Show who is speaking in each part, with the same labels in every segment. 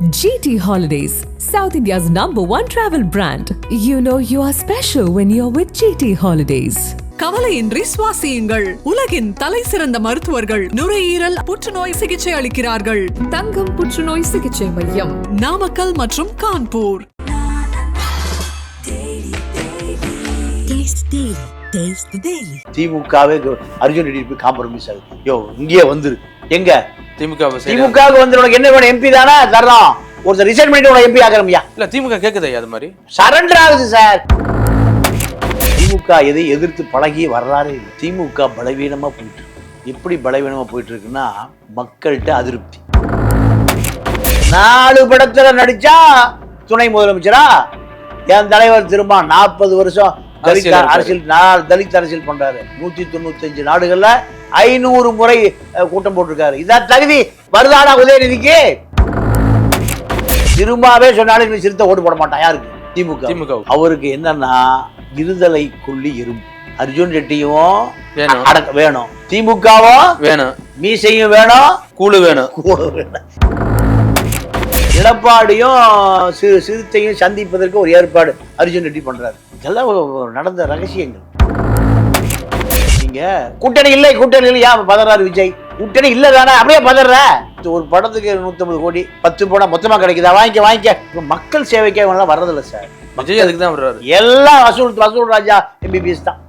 Speaker 1: GT Holidays, South India's number one travel brand. You know you are special when you're with GT Holidays.
Speaker 2: கவலையின்றி சுவாசியுங்கள். உலகின் தலை சிறந்த மருத்துவர்கள் நுரையீரல் புற்றுநோய் சிகிச்சை அளிக்கிறார்கள்.
Speaker 1: தங்கம் புற்றுநோய் சிகிச்சை மையம்.
Speaker 2: நாமக்கல் மற்றும் கான்பூர்.
Speaker 3: திமுகவே அர்ஜுன் காம்ப்ரமைஸ் ஆகுது. யோ இங்கேயே வந்துரு. எங்க?
Speaker 4: திமுக.
Speaker 3: திமுகவுக்கு வந்து உனக்கு என்ன வேணும்? எம்பி தானே? தர்றோம். ஒருத்தர் ரிசைன் பண்ணிட்டு உனக்கு எம்பி ஆகிறோம்யா
Speaker 4: இல்ல திமுக கேக்குதே அது மாதிரி?
Speaker 3: சரண்டர் ஆகுது சார் திமுக எதை எதிர்த்து பழகி வரலாறு இல்லை திமுக பலவீனமா போயிட்டு எப்படி பலவீனமா போயிட்டு இருக்குன்னா மக்கள்கிட்ட அதிருப்தி. நாலு படத்துல நடிச்சா துணை முதலமைச்சரா? என் தலைவர் திரும்ப நாற்பது வருஷம் தலித்
Speaker 4: அரசியல்.
Speaker 3: அரசியல் நாலு தலித் அரசியல் பண்றாரு. நூத்தி தொண்ணூத்தஞ்சு நாடுகள்ல ஐநூறு முறை கூட்டம் போட்டிருக்காரு. இதான் தகுதி வருதானா உதயநிதிக்கு? திரும்பவே சொன்னாலும் இவன் சிறுத்தை ஓட்டு போட மாட்டான். யாருக்கு? திமுக.
Speaker 4: திமுக.
Speaker 3: அவருக்கு என்னன்னா இருதலை கொள்ளி எறும்பு. அர்ஜுன் ரெட்டியும்
Speaker 4: வேணும்.
Speaker 3: அடக்க வேணும். திமுகவும்
Speaker 4: வேணும்.
Speaker 3: மீசையும் வேணும்.
Speaker 4: கூழு வேணும்.
Speaker 3: கூட வேணும். எடப்பாடியும் சிறு சிறுத்தையும் சந்திப்பதற்கு ஒரு ஏற்பாடு அர்ஜுன் ரெட்டி பண்றாரு. இதெல்லாம் நடந்த ரகசியங்கள். நீங்க. கூட்டணி இல்லை கூட்டணி இல்லை. ஏன் பதறாரு விஜய். கூட்டணி இல்ல தானே? அப்படியே பதற. ஒரு படத்துக்கு நூத்தம்பது கோடி பத்து படம் மொத்தமா கிடைக்குதா? வாங்கிக்க வாங்கிக்க. மக்கள் சேவைக்கே இவங்கெல்லாம் வர்றதில்ல சார்.
Speaker 4: விஜய் அதுக்கு தான் வர்றாரு.
Speaker 3: எல்லாம் வசூல் வசூல் ராஜா எம்பிபிஎஸ் தான்.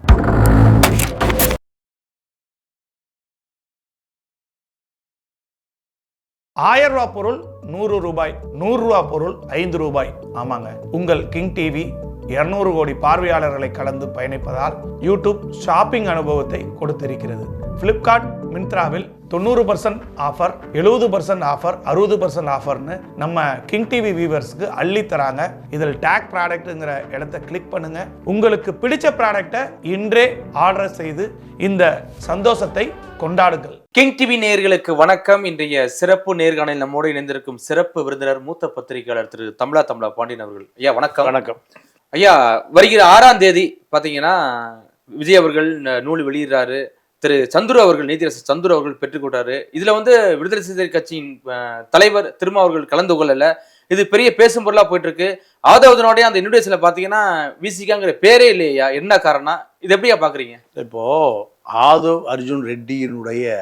Speaker 5: ஆயிரம் ரூபாய் பொருள் நூறு ரூபாய் நூறு ரூபாய் பொருள் ஐந்து ரூபாய். ஆமாங்க. உங்கள் கிங் டிவி 200 கோடி பார்வையாளர்களை கடந்து பயணிப்பதால் யூடியூப் ஷாப்பிங் அனுபவத்தை கொடுத்திருக்கிறது. Flipkart மிந்த்ராவில் தொண்ணூறு பர்சன்ட் ஆஃபர் எழுபது பர்சன்ட் ஆஃபர் அறுபது பர்சன்ட் ஆஃபர்னு நம்ம கிங் டிவி வியூவர்ஸ்க்கு அள்ளி தராங்க. இதில் டேக் ப்ராடக்ட்டுங்கிற இடத்த கிளிக் பண்ணுங்க. உங்களுக்கு பிடிச்ச ப்ராடக்டை இன்றே ஆர்டர் செய்து இந்த சந்தோஷத்தை கொண்டாடுங்கள்.
Speaker 4: கிங் டிவி நேயர்களுக்கு வணக்கம். இன்றைய சிறப்பு நேர்காணல் நம்மோடு இணைந்திருக்கும் சிறப்பு விருந்தினர் மூத்த பத்திரிகையாளர் திரு தமிழா தமிழா பாண்டியன் அவர்கள். ஐயா வணக்கம்.
Speaker 3: வணக்கம்.
Speaker 4: ஐயா வருகிற ஆறாம் தேதி பார்த்தீங்கன்னா விஜய் அவர்கள் நூல் வெளியிடுறாரு. திரு சந்துரு அவர்கள் நீதிரசர் சந்துரு அவர்கள் பெற்றுக்கொண்டாரு இதுல வந்து விடுதலை சிறுத்தை கட்சியின் தலைவர் திருமா அவர்கள் கலந்து கொள்ளல. இது பெரிய பேசும் பொருளா போயிட்டு இருக்கு ஆதவதனோடய அந்த இன்விடேஷன்ல பாத்தீங்கன்னா விசிகாங்கிற பேரே இல்லையா? என்ன காரணம் இது எப்படியா பாக்குறீங்க?
Speaker 3: இப்போ ஆதவ் அர்ஜுன் ரெட்டியினுடைய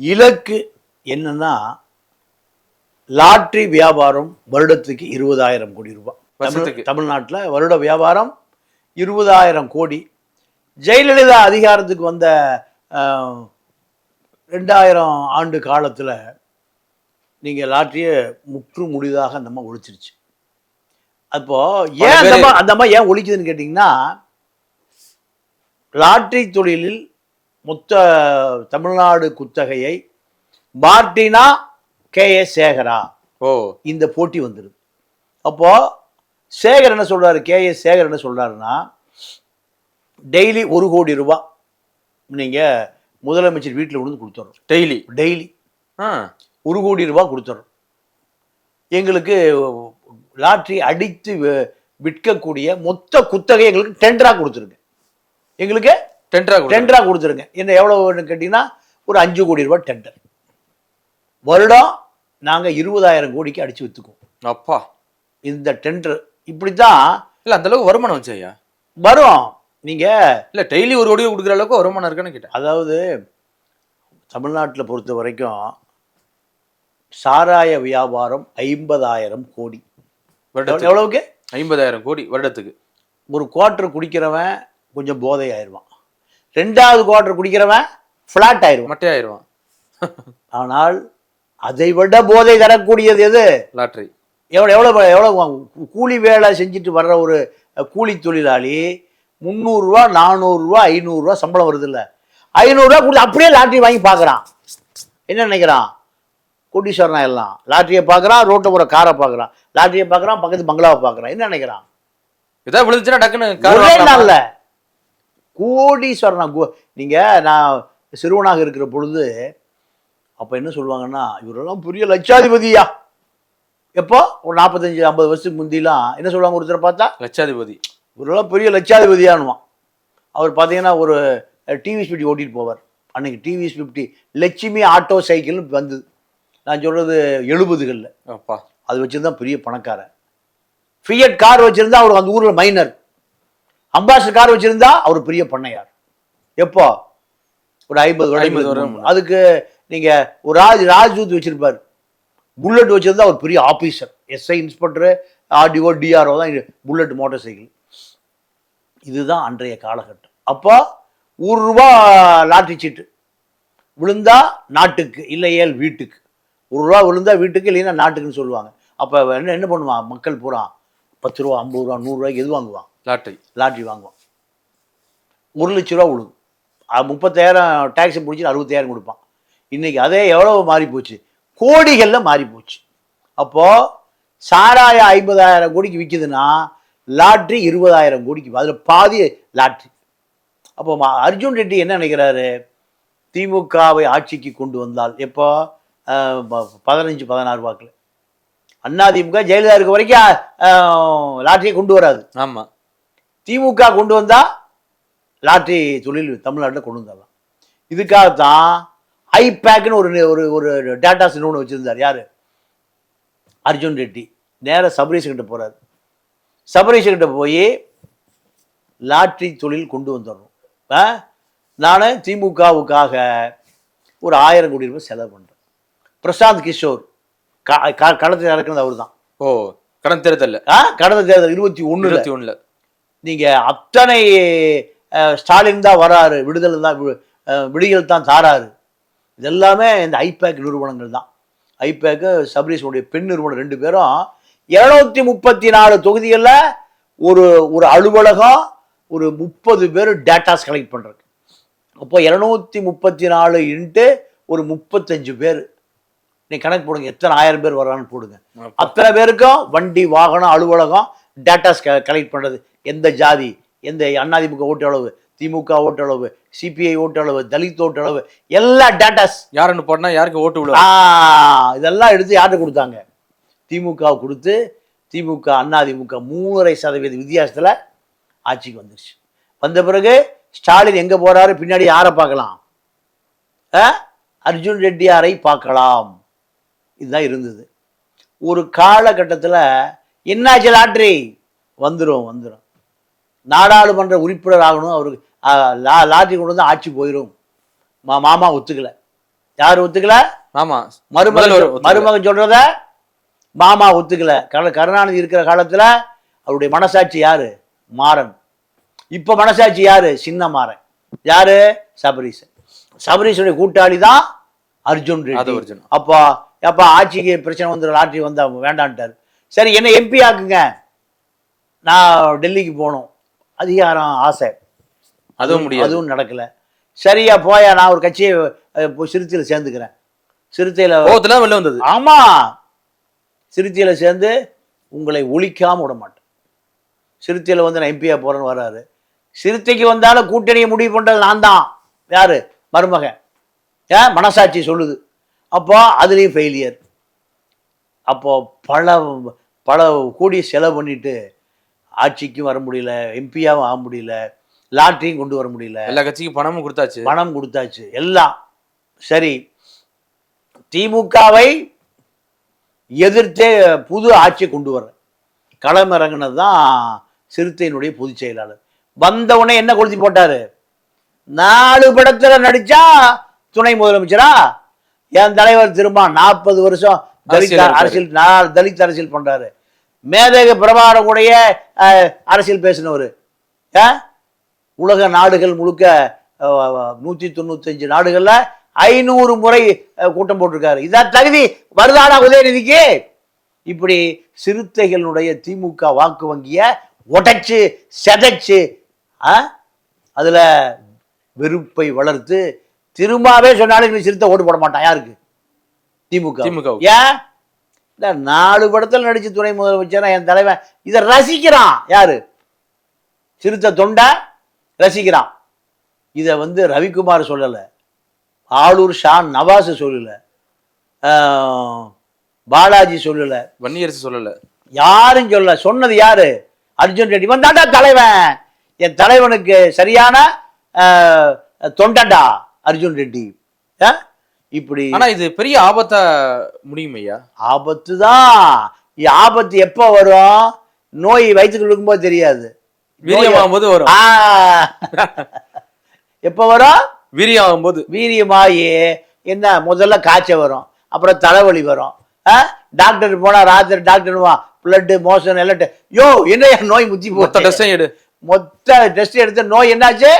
Speaker 3: இலக்கு என்னன்னா லாட்ரி வியாபாரம் வருடத்துக்கு இருபதாயிரம் கோடி ரூபாய். தமிழ் தமிழ்நாட்டில் வருட வியாபாரம் இருபதாயிரம் கோடி. ஜெயலலிதா அதிகாரத்துக்கு வந்த ரெண்டாயிரம் ஆண்டு காலத்தில் நீங்கள் லாட்டரியை முற்று முடிதாக அந்த அம்மா ஒழிச்சிருச்சு. அப்போ ஏன் அந்த அம்மா அந்த அம்மா ஏன் ஒழிக்குதுன்னு கேட்டிங்கன்னா லாட்டரி தொழிலில் மொத்த தமிழ்நாடு குத்தகையை மார்டினா கே எஸ் சேகரா
Speaker 4: ஓ.
Speaker 3: இந்த போட்டி வந்துடுது அப்போ சேகர் என்ன சொல்றாரு? கே. எஸ். சேகர் என்ன சொல்றாருன்னா டெய்லி ஒரு கோடி ரூபாய் நீங்க முதலமைச்சர் வீட்டில் வந்து கொடுத்துட்றோம்
Speaker 4: டெய்லி?
Speaker 3: டெய்லி. ஒரு கோடி ரூபாய் கொடுத்துட்றோம் எங்களுக்கு லாட்ரி அடித்து விற்கக்கூடிய மொத்த குத்தகை எங்களுக்கு டெண்டரா கொடுத்துருங்க. எங்களுக்கு
Speaker 4: டென்டரா கூட
Speaker 3: டெண்டரா கொடுத்துருங்க. என்ன எவ்வளவுன்னு கேட்டீங்கன்னா ஒரு அஞ்சு கோடி ரூபாய் டெண்டர். வருடம் நாங்க இருபதாயிரம் கோடிக்கு அடிச்சு வித்துக்குவோம்.
Speaker 4: அப்பா.
Speaker 3: இந்த டெண்டர் இப்படித்தான்
Speaker 4: இல்ல அந்த அளவுக்கு வருமானம் வச்சு ஐயா.
Speaker 3: வரும். நீங்க
Speaker 4: இல்ல டெய்லி ஒரு கோடி கொடுக்குற அளவுக்கு வருமானம் இருக்கான்னு கேட்டேன்.
Speaker 3: அதாவது தமிழ்நாட்டில் பொறுத்த வரைக்கும் சாராய வியாபாரம் ஐம்பதாயிரம் கோடி.
Speaker 4: வருடத்துக்கு.
Speaker 3: எவ்வளவுக்கு?
Speaker 4: ஐம்பதாயிரம் கோடி வருடத்துக்கு.
Speaker 3: ஒரு குவார்டர் குடிக்கிறவன் கொஞ்சம் போதை ஆயிடுவான் ரெண்டாவது குவார்டர் குடிக்கிறவன் ஃப்ளாட் ஆயிடுவான்
Speaker 4: மட்டையாயிருவான்.
Speaker 3: ஆனால் அதை விட போதை தரக்கூடியது எது?
Speaker 4: லாட்ரி.
Speaker 3: எவ்வளோ எவ்வளோ எவ்வளோ கூலி வேலை செஞ்சுட்டு வர்ற ஒரு கூலி தொழிலாளி முந்நூறுரூவா நானூறுரூவா ஐநூறுரூவா சம்பளம் வருது இல்லை ஐநூறுரூவா கொடுத்து அப்படியே லாட்ரி வாங்கி பார்க்குறான் என்ன நினைக்கிறான்? கோடீஸ்வரனா எல்லாம் லாட்ரியை பார்க்குறான் ரோட்டில் போகிற காரை பார்க்குறான் லாட்ரியை பார்க்குறான் பக்கத்து பங்களாவை பார்க்குறான் என்ன நினைக்கிறான்?
Speaker 4: ஏதாவது விழுந்துச்சுன்னா டக்குன்னு
Speaker 3: ஒரே
Speaker 4: வாங்கலாமா?
Speaker 3: நாள்ல கோடீஸ்வரனா கோ- நீங்க நான் சிறுவனாக இருக்கிற பொழுது அப்ப என்ன சொல்லுவாங்கன்னா இவரெல்லாம் பெரிய லட்சாதிபதியா? எப்போ? ஒரு நாற்பத்தஞ்சு ஐம்பது வருஷத்துக்கு முந்திலாம் என்ன சொல்லுவாங்க ஒருத்தரை பார்த்தா?
Speaker 4: லட்சாதிபதி.
Speaker 3: இவரெல்லாம் பெரிய லட்சாதிபதியானுவான் அவர் பார்த்தீங்கன்னா ஒரு டிவிஎஸ் ஃபிஃப்டி ஓட்டிட்டு போவார். அன்னைக்கு டிவிஎஸ் ஃபிஃப்டி லட்சுமி ஆட்டோ சைக்கிள்னு வந்தது. நான் சொல்றது எழுபதுகளில்.
Speaker 4: அப்பா.
Speaker 3: அது வச்சிருந்தா பெரிய பணக்காரன். ஃபியட் கார் வச்சிருந்தா அவர் அந்த ஊர்ல மைனர் அம்பாசிடர் கார் வச்சிருந்தா அவர் பெரிய பண்ணையார். எப்போ? ஒரு ஐம்பது
Speaker 4: 50
Speaker 3: வருடம்
Speaker 4: வருடம்.
Speaker 3: முன்பு. அதுக்கு நீங்க ஒரு ராஜ் ராஜ்தூத் வச்சிருப்பார். புல்லட் வச்சிருந்தா அவர் பெரிய officer SI inspector RTO DRO தான் புல்லட் மோட்டார் சைக்கிள் இதுதான் அன்றைய காலகட்டம். அப்போ ஒரு ரூபா லாட்டரி சீட்டு விழுந்தா நாட்டுக்கு இல்லையேல் வீட்டுக்கு. ஒரு ரூபா விழுந்தா வீட்டுக்கு இல்லைன்னா நாட்டுக்குன்னு சொல்லுவாங்க. அப்போ என்ன என்ன பண்ணுவான்? மக்கள் பூரா பத்து ரூபா ஐம்பது ரூபா நூறுரூவாய்க்கு எது வாங்குவான்?
Speaker 4: லாட்டரி.
Speaker 3: லாட்ரி வாங்குவான். ஒரு லட்ச ரூபா விழுகும். அது முப்பத்தாயிரம் டேக்ஸை பிடிச்சி அறுபத்தாயிரம் கொடுப்பான். இன்னைக்கு அதே எவ்வளோ மாறி போச்சு கோடிகளில் மாறி போச்சு அப்போது சாராயம் ஐம்பதாயிரம் கோடிக்கு விற்கிதுன்னா லாட்ரி இருபதாயிரம் கோடிக்கு அதில் பாதி லாட்ரி. அப்போ அர்ஜுன் ரெட்டி என்ன நினைக்கிறாரு? திமுகவை ஆட்சிக்கு கொண்டு வந்தால் எப்போ? பதினஞ்சு பதினாறு வாக்கில். அதிமுக ஜெயலலிதா இருக்க வரைக்கும் அஹ், லாட்டரியை கொண்டு வராது.
Speaker 4: ஆமா.
Speaker 3: திமுக கொண்டு வந்தா லாட்டரி தொழில் தமிழ்நாட்டில் கொண்டு வந்துடலாம் இதுக்காகத்தான் ஐபேக்னு ஒரு ஒரு ஒரு டேட்டா நிறுவனம் வச்சிருந்தார். யாரு? அர்ஜுன் ரெட்டி. நேரா சபரீஷ் கிட்ட போறாரு. சபரீஷ் கிட்ட போய் லாட்டரி தொழில் கொண்டு வந்துடணும். ஆ? நானு திமுகவுக்காக ஒரு ஆயிரம் கோடி ரூபாய் செலவு பண்றேன். பிரசாந்த் கிஷோர். க- க- களத்தில் இறக்குனது அவர் தான்
Speaker 4: ஓ கடன் தேர்தல்ல?
Speaker 3: கடந்த தேர்தல் இருபத்தி ஒண்ணுல.
Speaker 4: இருபத்தி ஒண்ணுல.
Speaker 3: நீங்க அத்தனை ஸ்டாலின் தான் வராரு. விடுதலை தான் வி- அஹ், விடியல் தான் தாராரு. இதெல்லாமே இந்த ஐபேக் நிறுவனங்கள் தான். ஐபேக்கு சபரீஷனுடைய பெண் நிறுவனம் ரெண்டு பேரும் இருநூத்தி முப்பத்தி நாலு தொகுதிகளில் ஒரு ஒரு அலுவலகம் ஒரு முப்பது பேர் டேட்டாஸ் கலெக்ட் பண்றது அப்போ இருநூத்தி முப்பத்தி நாலு இன்ட்டு ஒரு முப்பத்தஞ்சு பேர். நீ கணக்கு போடுங்க எத்தனை ஆயிரம் பேர் வர்றான்னு போடுங்க. அத்தனை பேருக்கும் வண்டி வாகனம் அலுவலகம் டேட்டாஸ் கலெக்ட் பண்றது. எந்த ஜாதி எந்த அதிமுக ஓட்டு அளவு திமுக ஓட்டு அளவு சிபிஐ ஓட்டு அளவு தலித் ஓட்டு அளவு எல்லா டேட்டாஸ்
Speaker 4: யாருன்னு போட்டா யாருக்கு ஓட்டு
Speaker 3: ஆ
Speaker 4: விழுவா
Speaker 3: இதெல்லாம் எடுத்து யார்கிட்ட கொடுத்தாங்க? திமுக கொடுத்து திமுக அதிமுக மூணரை சதவீத வித்தியாசத்துல ஆட்சிக்கு வந்துருச்சு. வந்த பிறகு ஸ்டாலின் எங்க போறாரு? பின்னாடி யாரை பார்க்கலாம்? அர்ஜுன் ரெட்டியாரை பார்க்கலாம்? இதுதான் இருந்தது. ஒரு காலகட்டத்தில் என்னாச்சு லாட்ரி வந்துடும் வந்துடும் நாடாளுமன்ற உறுப்பினர் ஆகணும் அவருக்கு லா- லாட்ரி கொண்டு வந்து ஆட்சி போயிடும் மா மாமா ஒத்துக்கல. யார் ஒத்துக்கல?
Speaker 4: ஆமா
Speaker 3: மருமகன். மருமகன் சொல்றத மாமா ஒத்துக்கல. கரு- கருணாநிதி இருக்கிற காலத்துல அவருடைய மனசாட்சி யாரு? மாறன். இப்ப மனசாட்சி யாரு? சின்ன மாறன் யாரு? சபரீசன். சபரீசனுடைய கூட்டாளி தான் அர்ஜுன் ரெட்டி.
Speaker 4: அர்ஜுன்.
Speaker 3: அப்போ அப்ப ஆட்சிக்கு பிரச்சனை வந்து லாட்டரி வந்தா வேண்டான்ட்டாரு. சரி என்ன எம்பி ஆக்குங்க. நான் டெல்லிக்கு போகணும். அதிகாரம் ஆசை.
Speaker 4: அதுவும் முடியாது.
Speaker 3: அதுவும் நடக்கல. சரியா போயா நான் ஒரு கட்சியை சிறுத்தையில் சேர்ந்துக்கிறேன். சிறுத்தையில்
Speaker 4: கோவத்துல வெளில வந்தது.
Speaker 3: ஆமா. சிறுத்தையில சேர்ந்து உங்களை ஒழிக்காம விட மாட்டேன். சிறுத்தையில வந்து நான் எம்பியா போறேன்னு வராரு. சிறுத்தைக்கு வந்தாலும் கூட்டணியை முடிவு பண்றது நான் தான். யாரு? மருமகன். ஏன் மனசாட்சி சொல்லுது. அப்போ அதுலேயும் ஃபெயிலியர் அப்போ பல பல கோடி செலவு பண்ணிட்டு ஆட்சிக்கும் வர முடியல எம்பியாவும் ஆக முடியல. லாட்டரியும் கொண்டு வர முடியல.
Speaker 4: எல்லா கட்சிக்கும் பணமும் கொடுத்தாச்சு.
Speaker 3: பணம் கொடுத்தாச்சு. எல்லாம். சரி. திமுகவை எதிர்த்தே புது ஆட்சியை கொண்டு வர களமிறங்கினது தான் சிறுத்தையினுடைய பொதுச் செயலாளர். வந்தவுடனே என்ன கொளுத்தி போட்டாரு? நாலு படத்துல நடிச்சா துணை முதலமைச்சரா? என் தலைவர் திரும்ப நாற்பது வருஷம் தலித்
Speaker 4: அரசியல்
Speaker 3: நாலு தலித் அரசியல் பண்றாரு. மேதக பிரபாரம் கூடைய அரசியல் பேசினவர். உலக நாடுகள் முழுக்க நூத்தி தொண்ணூத்தஞ்சு நாடுகள்ல ஐநூறு முறை கூட்டம் போட்டிருக்காரு. இதான் தகுதி. வருதாடா உதயநிதிக்கு? இப்படி சிறுத்தைகளுடைய திமுக வாக்கு வங்கிய உடைச்சு செதைச்சு? அதுல வெறுப்பை வளர்த்து திரும்பவே சொன்னாலும் சிறுத்தை ஓட்டு போட மாட்டான். யாருக்கு? திமுக.
Speaker 4: திமுக.
Speaker 3: ஏன்? இல்ல நாலு படத்துல நடிச்சு துணை முதலமைச்சர் என் தலைவன். இதை ரசிக்கிறான். யாரு? சிறுத்தை தொண்டை ரசிக்கிறான். இதை வந்து ரவிக்குமார் சொல்லலை. ஆளூர் ஷான் நவாஸ் சொல்லல. பாலாஜி சொல்லல.
Speaker 4: வன்னியரசு சொல்லல.
Speaker 3: யாரும் சொல்லல. சொன்னது யாரு? அர்ஜுன் ரெட்டி. வந்தாண்டா தலைவன். என் தலைவனுக்கு சரியான ஆஹ், தொண்டன்டா அர்ஜுன் ரெட்டி? இப்படி.
Speaker 4: ஆனா இது பெரிய ஆபத்தா முடியும் ஐயா.
Speaker 3: ஆபத்து தான் ஆபத்து எப்போ வரும்? நோய் வயிற்றுக்குள்ள இருக்கும்போது தெரியாது.
Speaker 4: வீரியம் போது வரும்.
Speaker 3: எப்போ வரும்?
Speaker 4: வீரியம் ஆகும்போது
Speaker 3: வீரியமாகி என்ன? முதல்ல காய்ச்சல் வரும். அப்புறம் தலைவலி வரும். டாக்டர் போனா ராத்திரி டாக்டர் பிளட்டு மோஷன் எல்லாம் யோ என்ன நோய் முத்தி
Speaker 4: மொத்த டெஸ்டையும் எடு.
Speaker 3: மொத்த டெஸ்ட் எடுத்து நோய் என்னாச்சு?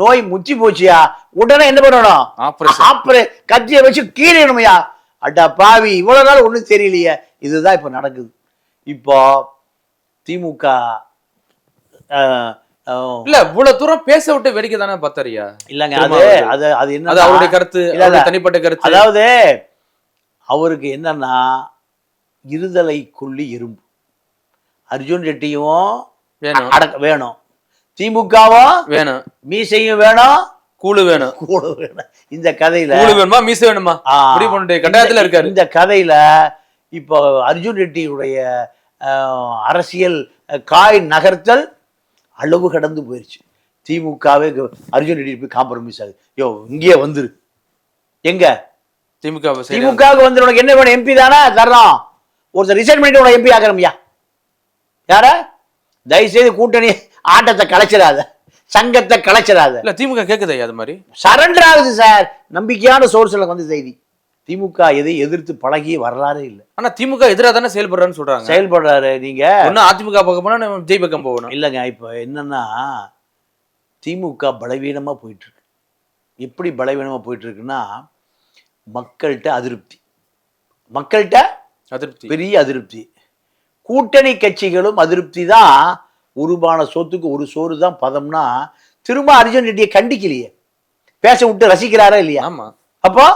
Speaker 3: நோய் முத்தி போச்சியா? உடனே என்ன பண்ணணும்?
Speaker 4: ஆபரேஷன்
Speaker 3: கத்தியை வச்சு கீறிடணுமையா? அடா பாவி இவ்வளவு நாள் ஒண்ணும் தெரியலையே. இதுதான் இப்ப நடக்குது. இப்போ திமுக
Speaker 4: இல்ல இவ்வளவு தூரம் பேச விட்டு வேடிக்கை தானே பார்த்தாரியா?
Speaker 3: இல்லங்க அது. அது அது என்ன
Speaker 4: அது அவருடைய கருத்து தனிப்பட்ட கருத்து.
Speaker 3: அதாவது அவருக்கு என்னன்னா இருதலை கொள்ளி எறும்பு அர்ஜுன் ரெட்டியும்
Speaker 4: வேணும்.
Speaker 3: அடக்க வேணும். திமுகவும்
Speaker 4: வேணும்.
Speaker 3: மீசையும் வேணும்.
Speaker 4: கூழு வேணும்.
Speaker 3: கூட வேணும். இந்த கதையில
Speaker 4: கூழு வேணுமா மீச வேணுமா? முடிவு பண்ணிட்டு கட்டாயத்துல இருக்காரு.
Speaker 3: இந்த கதையில இப்போ அர்ஜுன் ரெட்டியுடைய அரசியல் காய் நகர்த்தல் அளவு கடந்து போயிருச்சு. திமுகவே அர்ஜுன் ரெட்டி போய் காம்ப்ரமைஸ் ஆகுது. யோ இங்கேயே வந்துரு. எங்க?
Speaker 4: திமுக.
Speaker 3: திமுகவுக்கு வந்து உனக்கு என்ன வேணும்? எம்பி தானே? தர்றோம். ஒருத்தர் ரிசைன் பண்ணிட்டு உனக்கு எம்பி ஆக்கிறோம்யா யார? தயவுசெய்து கூட்டணி ஆட்டத்தை கலைச்சிடாத. சங்கத்தை கலைச்சிடாத.
Speaker 4: இல்ல திமுக கேக்குது அது மாதிரி?
Speaker 3: சரண்டர் ஆகுது சார் நம்பிக்கையான சோர்ஸ்ல வந்து செய்தி. திமுக எதை எதிர்த்து பழகிய வரலாறே இல்லை.
Speaker 4: ஆனா திமுக எதிரா தானே செயல்படுறான்னு சொல்றாங்க.
Speaker 3: செயல்படுறாரு நீங்க.
Speaker 4: ஒண்ணு அதிமுக பக்கம் போனா நம்ம விஜய் பக்கம் போகணும்.
Speaker 3: இல்லைங்க இப்போ என்னன்னா திமுக பலவீனமா போயிட்டு இருக்கு எப்படி பலவீனமா போயிட்டு இருக்குன்னா மக்கள்கிட்ட அதிருப்தி. மக்கள்கிட்ட
Speaker 4: அதிருப்தி.
Speaker 3: பெரிய அதிருப்தி. கூட்டணி கட்சிகளும் அதிருப்தி தான். உருவான சொத்துக்கு ஒரு சோறு தான் பதம்னா திரும்ப அர்ஜுன் ரெட்டியை கண்டிக்கலையே. பேச விட்டு ரசிக்கிறாரா இல்லையா?
Speaker 4: ஆமா.
Speaker 3: அப்போ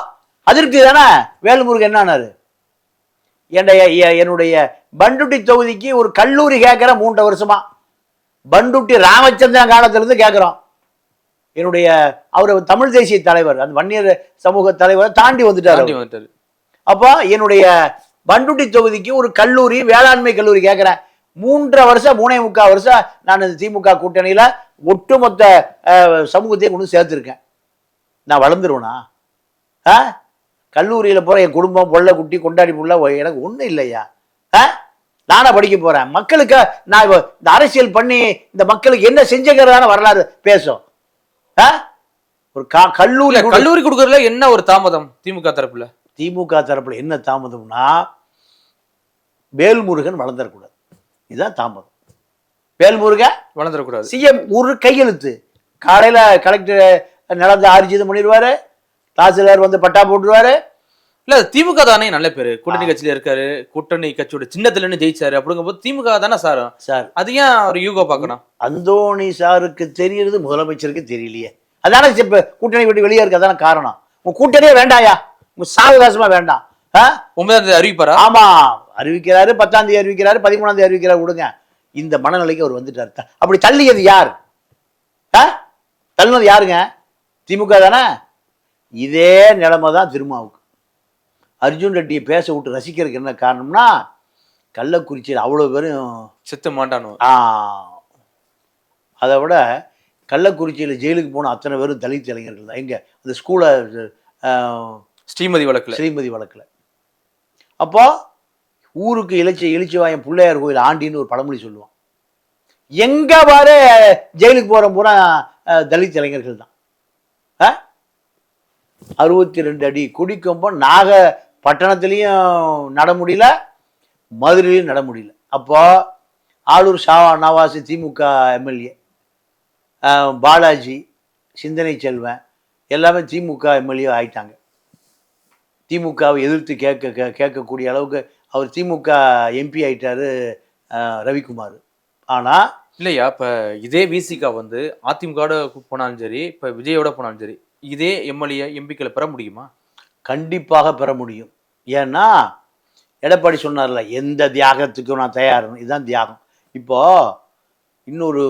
Speaker 3: அதிருப்தி தானே வேல்முருகன் என்னானாரு? என்னுடைய என்னுடைய பண்டுட்டி தொகுதிக்கு ஒரு கல்லூரி கேட்குற மூன்று வருஷமா. பண்டுட்டி ராமச்சந்திரன் காலத்துல இருந்து கேட்குறோம். என்னுடைய அவர் தமிழ் தேசிய தலைவர் அந்த வன்னியர் சமூக தலைவரை தாண்டி வந்துட்டார் அப்போ என்னுடைய பண்டுட்டி தொகுதிக்கு ஒரு கல்லூரி வேளாண்மை கல்லூரி கேட்குறேன். மூன்றரை வருஷம் மூணே முக்கால் வருஷம் நான் இந்த திமுக கூட்டணியில ஒட்டுமொத்த சமூகத்தையும் கொண்டு சேர்த்துருக்கேன். நான் வளர்ந்துருவேனா? ஆ? கல்லூரியில் போகிற என் குடும்பம் பொள்ள குட்டி கொண்டாடி புள்ள எனக்கு ஒன்றும் இல்லையா? ஆ? நானா படிக்க போறேன். மக்களுக்கு நான் இப்போ இந்த அரசியல் பண்ணி இந்த மக்களுக்கு என்ன செஞ்சுக்கிறதான வரலாறு பேசும். ஆ? ஒரு கா கல்லூரி
Speaker 4: கல்லூரி கொடுக்கறதுல என்ன ஒரு தாமதம் திமுக தரப்புல?
Speaker 3: திமுக தரப்புல என்ன தாமதம்னா வேல்முருகன் வளர்ந்துடக்கூடாது இதுதான் தாமதம். வேல்முருகன்
Speaker 4: வளர்ந்துடக்கூடாது
Speaker 3: சிஎம் ஒரு கையெழுத்து. காலையில கலெக்டர் நடந்த ஆர்ஜிதம் பண்ணிடுவாரு. தாசில்தார் வந்து பட்டா போட்டுருவாரு.
Speaker 4: இல்ல திமுக தானே நல்ல பேரு. கூட்டணி கட்சியில இருக்காரு. கூட்டணி கட்சியோட சின்னத்துல நின்னு ஜெயிச்சாரு. அப்படிங்கும்போது திமுக தானே சார்
Speaker 3: சார்.
Speaker 4: அது ஏன் அவர் யூகோ பார்க்கணும்?
Speaker 3: அந்தோணி சாருக்கு தெரியறது முதலமைச்சருக்கு தெரியலையே. அதானே இப்ப கூட்டணி விட்டு வெளியே இருக்கு அதான காரணம். உங்க கூட்டணியே வேண்டாயா? உங்க சாவகாசமா வேண்டாம்?
Speaker 4: ஒன்பதாம் தேதி அறிவிப்பாரா?
Speaker 3: ஆமா. அறிவிக்கிறாரு பத்தாம் தேதி அறிவிக்கிறாரு பதிமூணாம் தேதி அறிவிக்கிறாரு விடுங்க. இந்த மனநிலைக்கு அவர் வந்துட்டாரு. அப்படி தள்ளியது யார்? தள்ளினது யாருங்க? திமுக தானே? இதே நிலைமை தான் திருமாவுக்கு. அர்ஜுன் ரெட்டியை பேச விட்டு ரசிக்கிறதுக்கு என்ன காரணம்னா கள்ளக்குறிச்சியில் அவ்வளோ பேரும்
Speaker 4: செத்து மாட்டானோ
Speaker 3: ஆ, அதை விட கள்ளக்குறிச்சியில் ஜெயிலுக்கு போன அத்தனை பேரும் தலித் இளைஞர்கள் தான். எங்க? அந்த ஸ்கூலை
Speaker 4: ஸ்ரீமதி வழக்குல.
Speaker 3: ஸ்ரீமதி வழக்கில். அப்போ ஊருக்கு இளைச்சி இளிச்சிவாயம் பிள்ளையார் கோயில் ஆண்டின்னு ஒரு பழமொழி சொல்லுவான். எங்க பாரு ஜெயிலுக்கு போற பூரா தலித் இளைஞர்கள் தான். அறுபத்தி ரெண்டு அடி குடிக்கொம்பம் நாக பட்டணத்துலேயும் நட முடியல மதுரையிலையும் நட முடியல. அப்போது ஆளூர் ஷாவா நவாஸ் திமுக எம்எல்ஏ பாலாஜி சிந்தனை செல்வன் எல்லாமே திமுக எம்எல்ஏ ஆயிட்டாங்க. திமுகவை எதிர்த்து கேட்க கே- கேட்கக்கூடிய அளவுக்கு அவர் திமுக எம்பி ஆயிட்டாரு ரவிக்குமார். ஆனால்
Speaker 4: இல்லையா இப்போ இதே விசிகா வந்து அதிமுக போனாலும் சரி இப்போ விஜயோட போனாலும் சரி இதே எம்எல்ஏ எம்பிக்களை பெற முடியுமா?
Speaker 3: கண்டிப்பாக பெற முடியும். ஏன்னா எடப்பாடி சொன்னார்ல எந்த தியாகத்துக்கும் நான் தயார்னு இதுதான் தியாகம். இப்போ இன்னொரு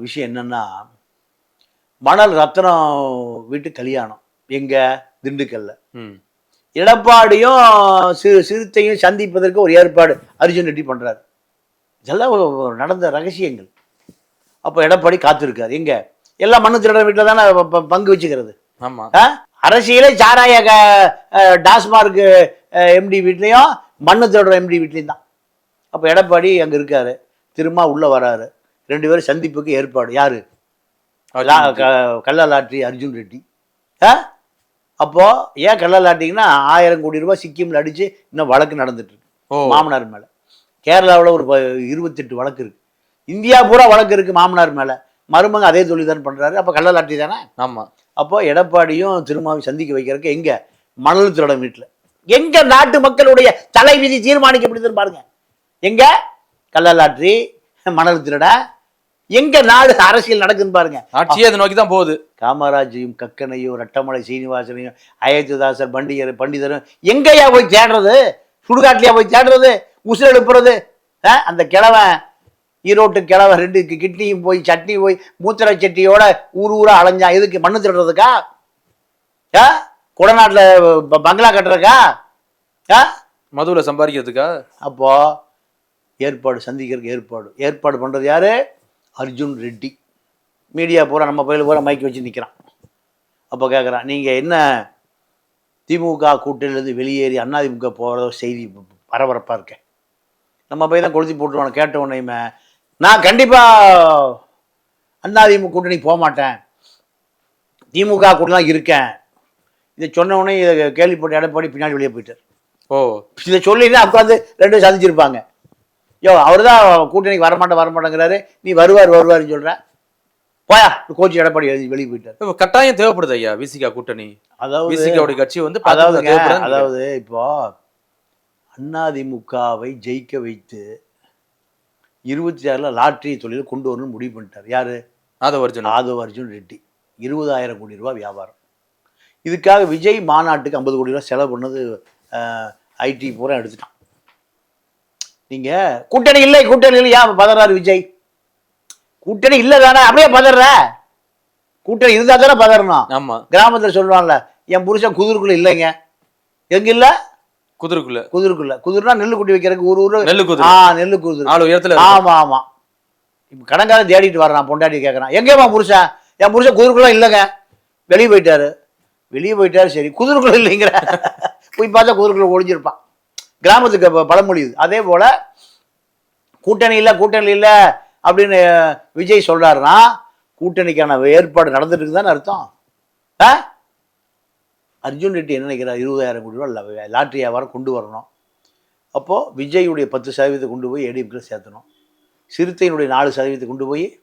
Speaker 3: விஷயம் என்னன்னா மணல் ரத்னம் வீட்டு கல்யாணம் எங்க திண்டுக்கல்ல.
Speaker 4: ம்.
Speaker 3: எடப்பாடியும் சிறு சிறுத்தையும் சந்திப்பதற்கு ஒரு ஏற்பாடு அர்ஜுன் ரெட்டி பண்றாரு. இதெல்லாம் நடந்த ரகசியங்கள். அப்போ எடப்பாடி காத்திருக்காரு. எங்க? எல்லாம் மண்ணு திருட வீட்டில் தானே பங்கு வச்சுக்கிறது? அரசியலே சாராய டாஸ்மார்க் எம்டி வீட்லேயும் மண்ணு தேடுற எம்டி வீட்லேயும் தான். அப்போ எடப்பாடி அங்கே இருக்காரு. திரும்ப உள்ளே வராரு. ரெண்டு பேரும் சந்திப்புக்கு ஏற்பாடு. யாரு? லா- க- கள்ள லாட்ரி அர்ஜுன் ரெட்டி. ஆ? அப்போ ஏன் கள்ள லாட்டிங்கன்னா ஆயிரம் கோடி ரூபாய் சிக்கிம்ல அடிச்சு இன்னும் வழக்கு நடந்துட்டு இருக்கு. மாமனார் மேல. கேரளாவில் ஒரு இருபத்தெட்டு வழக்கு இருக்கு. இந்தியா பூரா வழக்கு இருக்கு மாமனார் மேல. மருமக அதே தொழில் தான் பண்றாரு. அப்ப கள்ள லாட்டி தானே?
Speaker 4: ஆமா.
Speaker 3: அப்போ எடப்பாடியும் திருமாவையும் சந்திக்க வைக்கிறதுக்கு எங்க? மணல் திருடம் வீட்டுல. எங்க நாட்டு மக்களுடைய தலைவிதி தீர்மானிக்கப்படுதுன்னு பாருங்க. எங்க? கள்ள லாட்ரி மணல் திருட எங்க நாடு அரசியல் நடக்குதுன்னு பாருங்க.
Speaker 4: ஆட்சியே அதை நோக்கி தான் போகுது.
Speaker 3: காமராஜையும் கக்கனையும் ரட்டமலை சீனிவாசனையும் அயோத்திதாசர் பண்டிகர் பண்டிதரும் எங்கேயா போய் தேடுறது சுடுகாட்டிலையா போய் தேடுறது உசுர் எழுப்புறது? அந்த கிழவன் ஈரோட்டு கிழவன் ரெண்டு கிட்னியும் போய் சட்னி போய் மூத்திர சட்டியோட ஊர் ஊரா அலைஞ்சான் எதுக்கு? மண்ணு திருடுறதுக்கா? ஆ? குடநாட்டில் பங்களா கட்டுறதுக்கா? ஆ?
Speaker 4: மதுவில் சம்பாதிக்கிறதுக்கா?
Speaker 3: அப்போ ஏற்பாடு சந்திக்கிறதுக்கு ஏற்பாடு. ஏற்பாடு பண்றது யாரு? அர்ஜுன் ரெட்டி. மீடியா பூரா நம்ம பயில பூரா மைக் வச்சு நிற்கிறான் அப்போ கேட்குறான் நீங்கள் என்ன திமுக கூட்டணியிலேருந்து வெளியேறி அதிமுக போகிறதோ செய்தி பரபரப்பாக இருக்கேன் நம்ம போய் தான் கொளுத்தி போட்டுருவானு கேட்ட உடனேயுமே நான் கண்டிப்பாக அதிமுக கூட்டணிக்கு போக மாட்டேன். திமுக கூட்டணி தான் இருக்கேன். இதை சொன்ன உடனே இதை கேள்விப்பட்ட எடப்பாடி பின்னாடி வெளியே போயிட்டார்.
Speaker 4: ஓ.
Speaker 3: இதை சொல்லினா உட்காந்து ரெண்டு சந்திச்சிருப்பாங்க. யோ அவர் தான் கூட்டணிக்கு வரமாட்டேன் வரமாட்டேங்கிறாரு. நீ வருவார் வருவாருன்னு சொல்ற. போயா கோச்சு எடப்பாடி எழுதி வெளியே போயிட்டார்.
Speaker 4: கட்டாயம் தேவைப்படுது ஐயா விசிகா கூட்டணி.
Speaker 3: அதாவது
Speaker 4: விசிகாவுடைய கட்சி வந்து தேவைப்படுதுன்னு
Speaker 3: அதாவது இப்போ அதிமுகவை ஜெயிக்க வைத்து இருபத்தி ஆறுல லாட்டரி தொழில் கொண்டு வரணும்னு முடிவு பண்ணிட்டார். யாரு?
Speaker 4: ஆதவ் அர்ஜுன்
Speaker 3: ரெட்டி. இருபதாயிரம் கோடி ரூபாய் வியாபாரம். இதுக்காக விஜய் மாநாட்டுக்கு ஐம்பது கோடி ரூபாய் செலவு பண்ணது ஐடி பூரா எடுத்துட்டான். நீங்க கூட்டணி இல்லை கூட்டணி இல்லை. ஏன் பதறாரு விஜய்? கூட்டணி இல்லை தானே அப்படியே பதற. கூட்டணி இருந்தா தானே பதறணும்.
Speaker 4: ஆமா.
Speaker 3: கிராமத்துல சொல்லுவான்ல என் புருஷன் குதிருக்குள்ள இல்லைங்க. எங்க இல்ல?
Speaker 4: குதிரைக்குள்ள.
Speaker 3: குதிருக்குள்ள. குதிர்னா நெல்லு குட்டி வைக்கிறதுக்கு ஒரு ஊரு
Speaker 4: நெல்லு குதிரை.
Speaker 3: ஆ நெல்லு குதிரை.
Speaker 4: நாலு உயரத்துல.
Speaker 3: ஆமா ஆமா. இப்ப கடங்காரன் தேடிட்டு வர்றான் பொண்டாட்டி கேட்கறான் எங்கேம்மா புருஷன் என் புருஷன் குதிரைக்குள்ள இல்லைங்க. வெளியே போயிட்டாரு. வெளியே போயிட்டாரு சரி. குதிரைக்குள்ள இல்லைங்கிற. போய் பார்த்தா குதிரைக்குள்ள ஒளிஞ்சிருப்பான். கிராமத்துக்கு பழமொழி அதே போல கூட்டணி இல்லை கூட்டணி இல்லை அப்படின்னு விஜய் சொல்றாருன்னா கூட்டணிக்கான ஏற்பாடு நடந்துட்டு இருக்குதான்னு அர்த்தம். ஆ? அர்ஜுன் ரெட்டி என்ன நினைக்கிறார்? இருபதாயிரம் கோடி ரூபா ல- லாட்டரி வியாபாரம் கொண்டு வரணும். அப்போது விஜயுடைய பத்து சதவீதத்தை கொண்டு போய் ஏடிஎம்கில் சேர்த்தணும். சிறுத்தையினுடைய நாலு சதவீதத்தை கொண்டு போய்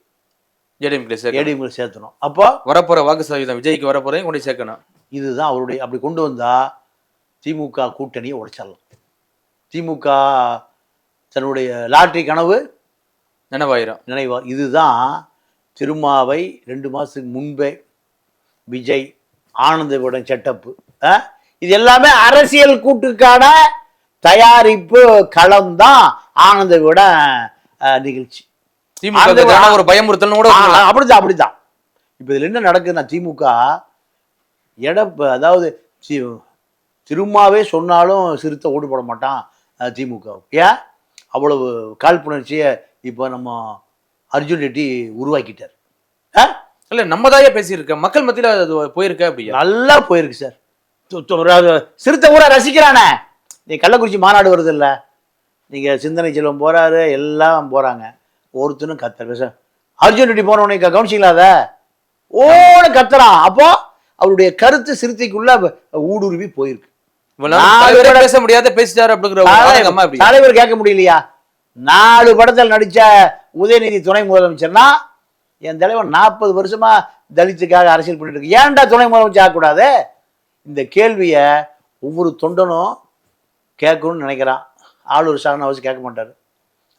Speaker 4: ஏடிஎம்கே சேர்க்கணும்.
Speaker 3: ஏடிஎம்கில் சேர்த்தணும். அப்போ
Speaker 4: வரப்போற வாக்கு சதவீதம் விஜய்க்கு வரப்போறதையும் கொண்டு சேர்க்கணும்.
Speaker 3: இதுதான் அவருடைய அப்படி கொண்டு வந்தா திமுக கூட்டணியை உடைச்சிடலாம். திமுக தன்னுடைய லாட்டரி கனவு
Speaker 4: நினைவாயிரம்.
Speaker 3: நினைவா இதுதான் திருமாவை ரெண்டு மாதத்துக்கு முன்பே விஜய் ஆனந்த விடன் செட்டப்பு இது எல்லாமே அரசியல் கூட்டுக்கான தயாரிப்பு களம் தான் ஆனந்த விட நிகழ்ச்சி
Speaker 4: ஒரு பயமுறுத்தல் கூட.
Speaker 3: அப்படிதான் அப்படிதான். இப்போ இதில் என்ன நடக்குதுன்னா திமுக எடப்ப அதாவது திருமாவே சொன்னாலும் சிறுத்தை ஓடு போட மாட்டான் திமுக. ஏன்? அவ்வளவு காழ்ப்புணர்ச்சியை இப்போ நம்ம அர்ஜுன் ரெட்டி உருவாக்கிட்டார். ஆ?
Speaker 4: இல்ல நம்ம தாயே பேசியிருக்க? மக்கள் மத்தியில அது போயிருக்க அப்படியா?
Speaker 3: நல்லா போயிருக்கு சார். சிறுத்தை கூட ரசிக்கிறானே. நீ கள்ளக்குறிச்சி மாநாடு வருது இல்ல நீங்க சிந்தனை செல்வம் போறாரு எல்லாம் போறாங்க. ஒருத்தனும் கத்தர் பேச. அர்ஜுன் ரெட்டி போனவனை கவனிச்சிங்களா அத? கத்துறான். அப்போ அவருடைய கருத்து சிறுத்தைக்குள்ள ஊடுருவி போயிருக்கு.
Speaker 4: பேச முடியாத பேசிட்டாரு அப்படிங்கிற
Speaker 3: தலைவர் கேட்க முடியலையா? நாலு படத்தில் நடிச்ச உதயநிதி துணை முதலமைச்சர்னா என் தலைவர் நாற்பது வருஷமா தலித்துக்காக அரசியல் பண்ணிட்டு இருக்கு. ஏன்டா துணை முதலமைச்சர் ஆகக்கூடாது? இந்த கேள்வியை ஒவ்வொரு தொண்டனும் கேட்கணும்னு நினைக்கிறான். ஆளூர் சாகன அவசியம் கேட்க மாட்டார்.